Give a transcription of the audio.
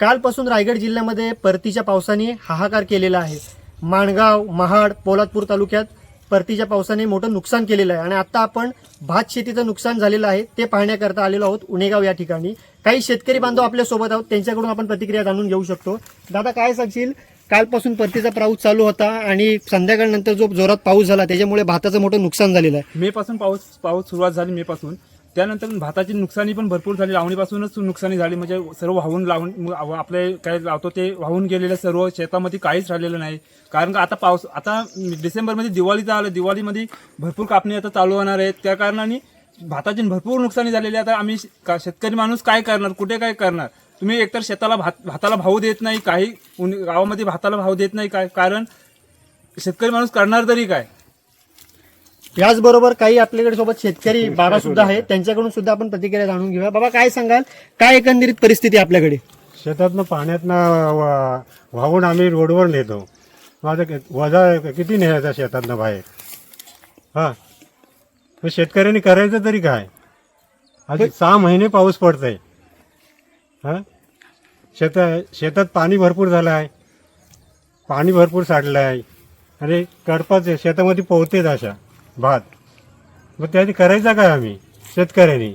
कालपासून रायगड जिल्ह्यामध्ये परतीच्या पावसाने हाहाकार केलेला आहे. माणगाव महाड पोलादपूर तालुक्यात परतीच्या पावसाने मोठं नुकसान केलेलं आहे आणि आता आपण भात शेतीचं नुकसान झालेलं आहे ते पाहण्याकरता आलेलो आहोत उणेगाव या ठिकाणी. काही शेतकरी बांधव आपल्यासोबत आहोत त्यांच्याकडून आपण प्रतिक्रिया जाणून घेऊ शकतो. दादा काय सांगशील? कालपासून परतीचा पाऊस चालू होता आणि संध्याकाळनंतर जो जोरात पाऊस झाला त्याच्यामुळे भाताचं मोठं नुकसान झालेलं आहे. मे पासून पाऊस पाऊस सुरुवात झाली मे पासून. त्यानंतर भाताची नुकसानी पण भरपूर झाली. लावणीपासूनच नुकसानी झाली. म्हणजे सर्व वाहून लावून आपले काय लावतो ते वाहून गेलेलं सर्व शेतामध्ये काहीच राहिलेलं नाही. कारण का आता पाऊस आता डिसेंबरमध्ये दिवाळीचा आलं. दिवाळीमध्ये भरपूर कापणी आता चालू होणार आहे त्या कारणाने भाताची भरपूर नुकसानी झालेली आहे. आता आम्ही श- शेतकरी माणूस काय करणार? कुठे काय करणार? तुम्ही एकतर शेताला भात भाताला भाव देत नाही. काही गावामध्ये भाताला भाव देत नाही. काय कारण शेतकरी माणूस करणार तरी काय? याचबरोबर काही आपल्याकडे सोबत शेतकरी बाबा सुद्धा आहेत. त्यांच्याकडून सुद्धा आपण प्रतिक्रिया जाणून घेऊया. बाबा काय सांगाल? काय एकंदरीत परिस्थिती आहे आपल्याकडे? शेतातनं पाण्यातनं वा- वाहून आम्ही रोडवर नेतो. माझं वजा किती न्यायचा शेतातनं बाहेर? हा. मग शेतकऱ्यांनी करायचं तरी काय? आज सहा महिने पाऊस पडतंय. हा? शेता शेतात पाणी भरपूर झालं आहे पाणी भरपूर साठलं आहे आणि कडपाच शेतामध्ये पोहतेच अशा. भात. मग त्याची करायचा काय आम्ही शेतकऱ्यांनी.